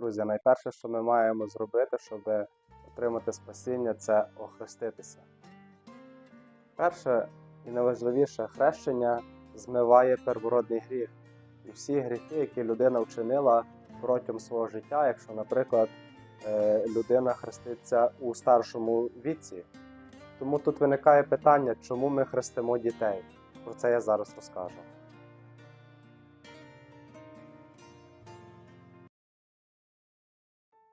друзі, найперше, що ми маємо зробити, щоб отримати спасіння, це охреститися. Перше і найважливіше хрещення змиває первородний гріх. І всі гріхи, які людина вчинила протягом свого життя, якщо, наприклад, е, людина хреститься у старшому віці. Тому тут виникає питання, чому ми хрестимо дітей. Про це я зараз розкажу.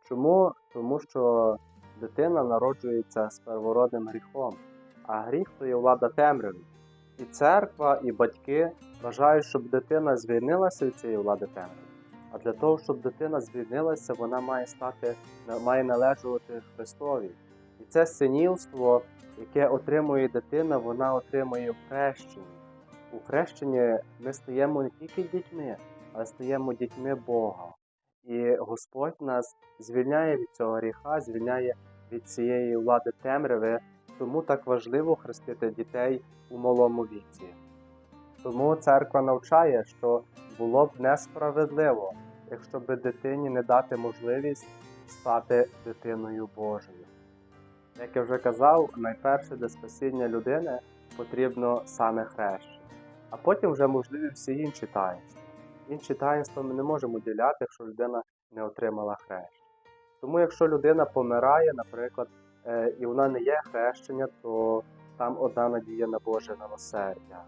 Чому? Тому що дитина народжується з первородним гріхом, а гріх то є влада темряви. І церква, і батьки вважають, щоб дитина звільнилася від цієї влади темряви. А для того, щоб дитина звільнилася, вона має стати, має належувати Христові. І це синівство, яке отримує дитина, вона отримує в хрещенні. У хрещенні ми стаємо не тільки дітьми, а стаємо дітьми Бога. І Господь нас звільняє від цього гріха, звільняє від цієї влади темряви. Тому так важливо хрестити дітей у малому віці. Тому церква навчає, що було б несправедливо, якщо би дитині не дати можливість стати дитиною Божою. Як я вже казав, найперше для спасіння людини потрібно саме хрещення, а потім вже можливі всі інші таїнства. Інші таїнства ми не можемо діляти, якщо людина не отримала хрещення. Тому якщо людина помирає, наприклад, е, і вона не є хрещення, то там одна надія на Боже милосердя.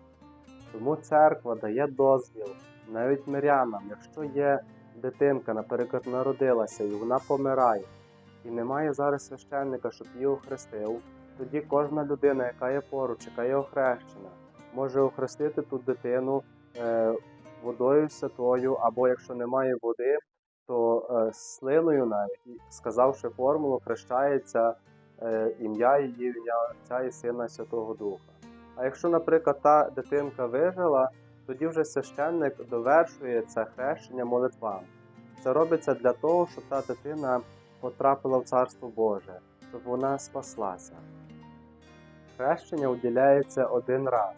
Тому церква дає дозвіл навіть мирянам, якщо є дитинка, наприклад, народилася і вона помирає, і немає зараз священника, щоб її охрестив, тоді кожна людина, яка є поруч, яка є охрещена, може охрестити ту дитину е, водою святою, або якщо немає води, то е, слиною навіть, і, сказавши формулу, хрещається е, ім'я її, ім'я Отця і Сина Святого Духа. А якщо, наприклад, та дитинка вижила, тоді вже священник довершує це хрещення молитвами. Це робиться для того, щоб та дитина потрапила в Царство Боже, щоб вона спаслася. Хрещення уділяється один раз.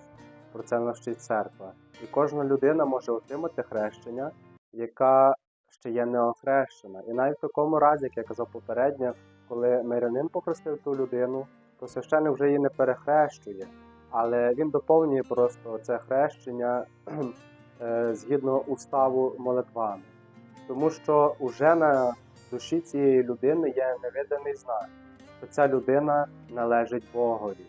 Про це навчить церква. І кожна людина може отримати хрещення, яка ще є неохрещена. І навіть в такому разі, як я казав попередньо, коли мирянин похрестив ту людину, то священник вже її не перехрещує, але він доповнює просто це хрещення е, згідно уставу молитвами. Тому що уже на душі цієї людини є невиданий знак, що ця людина належить Богові.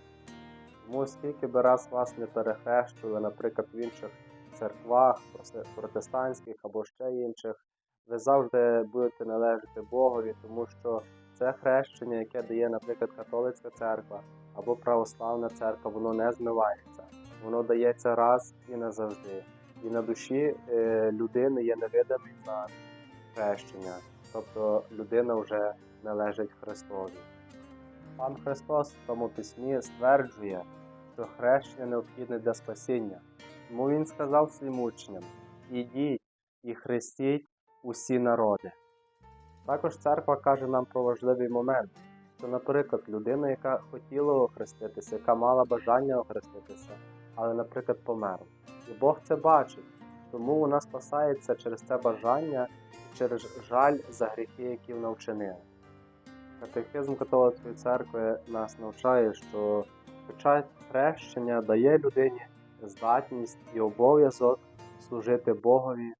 Тому скільки би раз вас не перехрещували, наприклад, в інших церквах, протестантських або ще інших, ви завжди будете належати Богові, тому що це хрещення, яке дає, наприклад, католицька церква або православна церква, воно не змивається. Воно дається раз і назавжди. І на душі е, людини є невидимий знак хрещення, тобто людина вже належить Христові. Пан Христос в тому письмі стверджує, що хрещення необхідне для спасіння. Тому Він сказав своїм учням: ідіть і хрестіть усі народи. Також церква каже нам про важливий момент, що, наприклад, людина, яка хотіла охреститися, яка мала бажання охреститися, але, наприклад, померла. І Бог це бачить, тому вона спасається через це бажання і через жаль за гріхи, які вона вчинила. Катехизм католицької церкви нас навчає, що печать хрещення дає людині здатність і обов'язок служити Богові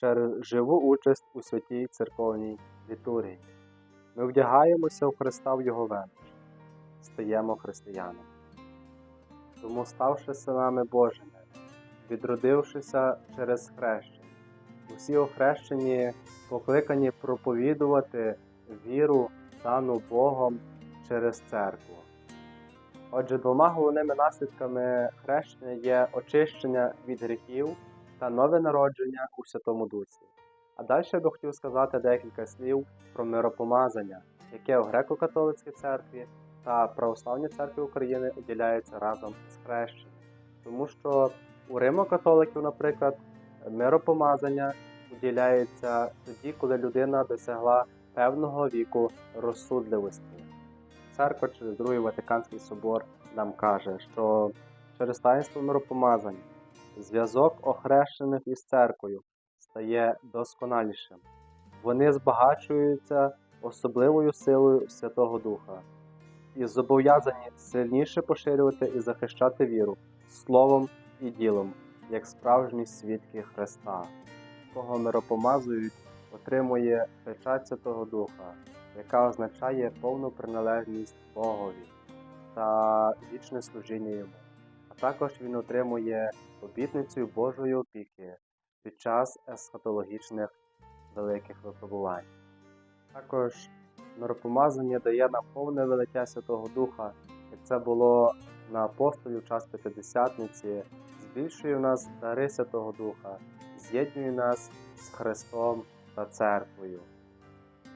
через живу участь у святій церковній літургії. Ми вдягаємося в Христа в Його велич, стаємо християнами. Тому, ставши синами Божими, відродившися через хрещення, усі охрещені покликані проповідувати віру, дану Богом через церкву. Отже, двома головними наслідками хрещення є очищення від гріхів та нове народження у Святому Дусі. А далі я би хотів сказати декілька слів про миропомазання, яке у греко-католицькій церкві та православній церкві України уділяється разом з хрещенням. Тому що у римо-католиків, наприклад, миропомазання уділяється тоді, коли людина досягла певного віку розсудливості. Церква через Другий Ватиканський собор нам каже, що через таїнство миропомазання зв'язок охрещених із церквою стає досконалішим. Вони збагачуються особливою силою Святого Духа і зобов'язані сильніше поширювати і захищати віру словом і ділом, як справжні свідки Христа. Кого миропомазують, отримує печать Святого Духа, яка означає повну приналежність Богові та вічне служіння йому. А також він отримує обітницю Божої опіки під час есхатологічних великих випробувань. Також миропомазання дає нам повне велиття Святого Духа, як це було на апостолів час П'ятидесятниці, збільшує в нас дари Святого Духа, з'єднує нас з Христом та церквою.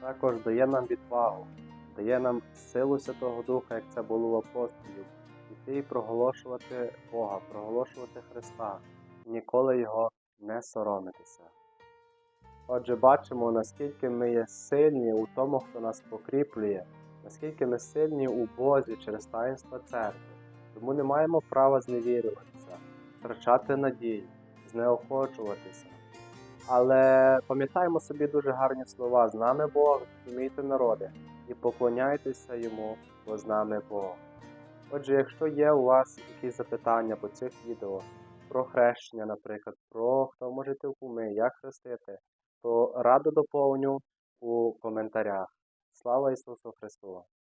Також дає нам відвагу, дає нам силу Святого Духа, як це було в апостолів, іти і проголошувати Бога, проголошувати Христа, ніколи його не соромитися. Отже, бачимо, наскільки ми є сильні у тому, хто нас покріплює, наскільки ми сильні у Бозі через таїнства церкви. Тому не маємо права зневірюватися, втрачати надію, знеохочуватися. Але пам'ятаємо собі дуже гарні слова: з нами Бог, зумійте народи, і поклоняйтеся йому, бо з нами Бог. Отже, якщо є у вас якісь запитання по цих відео про хрещення, наприклад, про хто може йти в куми, як хрестити, то радо доповню у коментарях. Слава Ісусу Христу!